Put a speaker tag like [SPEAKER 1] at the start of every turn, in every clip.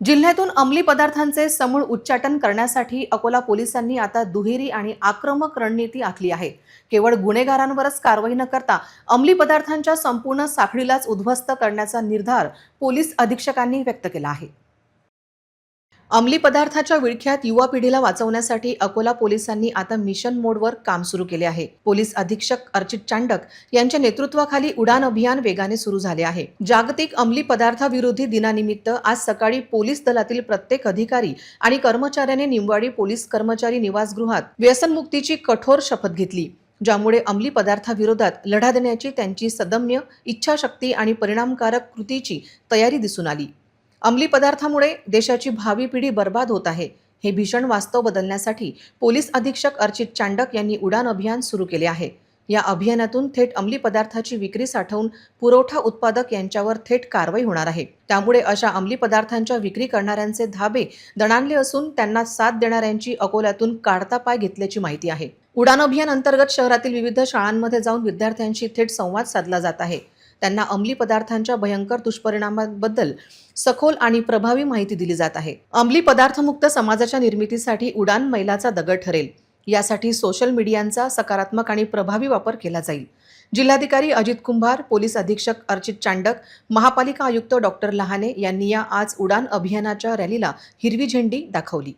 [SPEAKER 1] जिल्ह्यातून अंमली पदार्थांचे समूळ उच्चाटन करण्यासाठी अकोला पोलिसांनी आता दुहेरी आणि आक्रमक रणनीती आखली आहे. केवळ गुन्हेगारांवरच कारवाई न करता अंमली पदार्थांच्या संपूर्ण साखळीलाच उद्ध्वस्त करण्याचा निर्धार पोलीस अधीक्षकांनी व्यक्त केला आहे. अंमली पदार्थाच्या विळख्यात युवा पिढीला वाचवण्यासाठी अकोला पोलिसांनी आता मिशन मोडवर काम सुरू केले आहे. पोलीस अधीक्षक अर्चित चांडक यांच्या नेतृत्वाखाली उडान अभियान वेगाने सुरू झाले आहे. जागतिक अंमली पदार्थाविरोधी दिनानिमित्त आज सकाळी पोलीस दलातील प्रत्येक अधिकारी आणि कर्मचाऱ्याने निमवाडी पोलीस कर्मचारी निवासगृहात व्यसनमुक्तीची कठोर शपथ घेतली. ज्यामुळे अंमली पदार्थाविरोधात लढा देण्याची त्यांची सदम्य इच्छाशक्ती आणि परिणामकारक कृतीची तयारी दिसून आली. अंमली पदार्थामुळे देशाची भावी पिढी बर्बाद होत आहे. हे भीषण वास्तव बदलण्यासाठी पोलीस अधीक्षक अर्चित चांडक यांनी उडान अभियान सुरू केले आहे. या अभियानातून थेट अंमली पदार्थाची विक्री साठवून पुरवठा उत्पादक यांच्यावर थेट कारवाई होणार आहे. त्यामुळे अशा अंमली पदार्थांच्या विक्री करणाऱ्यांचे धाबे दणाणले असून त्यांना साथ देणाऱ्यांची अकोल्यातून काढता पाय घेतल्याची माहिती आहे. उडान अभियान अंतर्गत शहरातील विविध शाळांमध्ये जाऊन विद्यार्थ्यांशी थेट संवाद साधला जात आहे. त्यांना अंमली पदार्थांच्या भयंकर दुष्परिणामांबद्दल सखोल आणि प्रभावी माहिती दिली जात आहे. अंमली पदार्थमुक्त समाजाच्या निर्मितीसाठी उडान मैलाचा दगड ठरेल. यासाठी सोशल मीडियांचा सकारात्मक आणि प्रभावी वापर केला जाईल. जिल्हाधिकारी अजित कुंभार पोलीस अधीक्षक अर्चित चांडक महापालिका आयुक्त डॉक्टर लहाने यांनी या आज उडान अभियानाच्या रॅलीला हिरवी झेंडी दाखवली.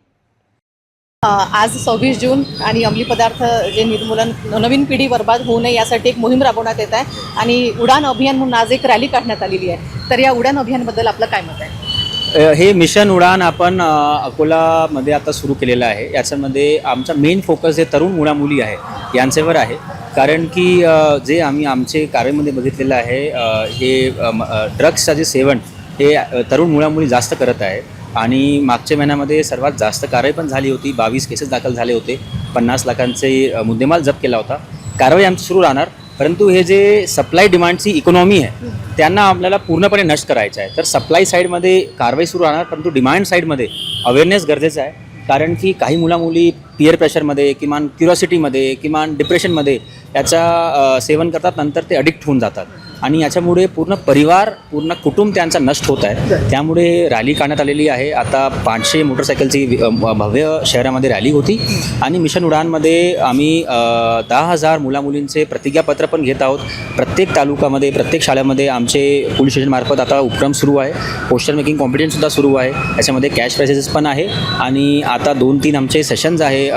[SPEAKER 1] आज सव्वीस जून आणि अंमली पदार्थ जे निर्मूलन नवीन पिढी बर्बाद होऊ नये यासाठी एक मोहीम राबवण्यात येत आहे आणि उडान अभियान म्हणून आज एक रॅली काढण्यात आलेली आहे. तर या उडान अभियानबद्दल आपलं काय मत आहे?
[SPEAKER 2] हे मिशन उडान आपण अकोलामध्ये आता सुरू केलेलं आहे. याच्यामध्ये आमचा मेन फोकस हे तरुण मुलामुली आहे यांच्यावर आहे. कारण की जे आम्ही आमचे कार्यामध्ये बघितलेलं आहे हे ड्रग्सचं जे सेवन हे तरुण मुलामुली जास्त करत आहे. आणि मागच्या महिन्यामध्ये सर्वात जास्त कारवाई पण झाली होती. बावीस केसेस दाखल झाले होते. पन्नास लाखांचे मुद्देमाल जप्त केला होता. कारवाई आमची सुरू राहणार. परंतु हे जे सप्लाय डिमांडची इकॉनॉमी आहे त्यांना आपल्याला पूर्णपणे नष्ट करायचं आहे. तर सप्लाय साईडमध्ये कारवाई सुरू राहणार परंतु डिमांड साईडमध्ये अवेअरनेस गरजेचं आहे. कारण की काही मुलामुली पिअर प्रेशरमध्ये किमान क्युरॉसिटीमध्ये किमान डिप्रेशनमध्ये याचा सेवन करतात नंतर ते अडिक्ट होऊन जातात. आणि याच्यामुळे पूर्ण परिवार पूर्ण कुटुंब त्यांचा नष्ट होत आहे. त्यामुळे रॅली काढण्यात आलेली आहे. आता पाचशे मोटरसायकलची भव्य शहरामध्ये रॅली होती आणि मिशन उडानमध्ये आम्ही दहा हजार मुलामुलींचे प्रतिज्ञापत्र पण घेत आहोत. प्रत्येक तालुक्यामध्ये प्रत्येक शाळेमध्ये आमचे पोलीस स्टेशनमार्फत आता उपक्रम सुरू आहे. पोस्टर मेकिंग कॉम्पिटिशनसुद्धा सुरू आहे. याच्यामध्ये कॅश प्राइजेस पण आहे आणि आता दोन तीन आमचे सेशन्स आहे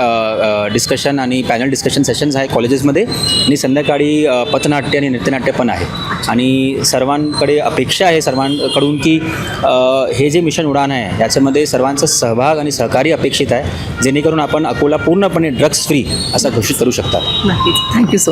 [SPEAKER 2] डिस्कशन आणि पॅनल डिस्कशन सेशन्स आहे कॉलेजेसमध्ये आणि संध्याकाळी पथनाट्य आणि नृत्यनाट्य पण आहे. आणि सर्वांकडे अपेक्षा आहे सर्वांकडून की हे जे मिशन उडान आहे याच्यामध्ये सर्वांचा सहभाग आणि सहकार्य अपेक्षित आहे जेणेकरून आपण अकोला पूर्णपणे ड्रग्स फ्री असा घोषित करू शकतात
[SPEAKER 1] नक्कीच. Thank you so much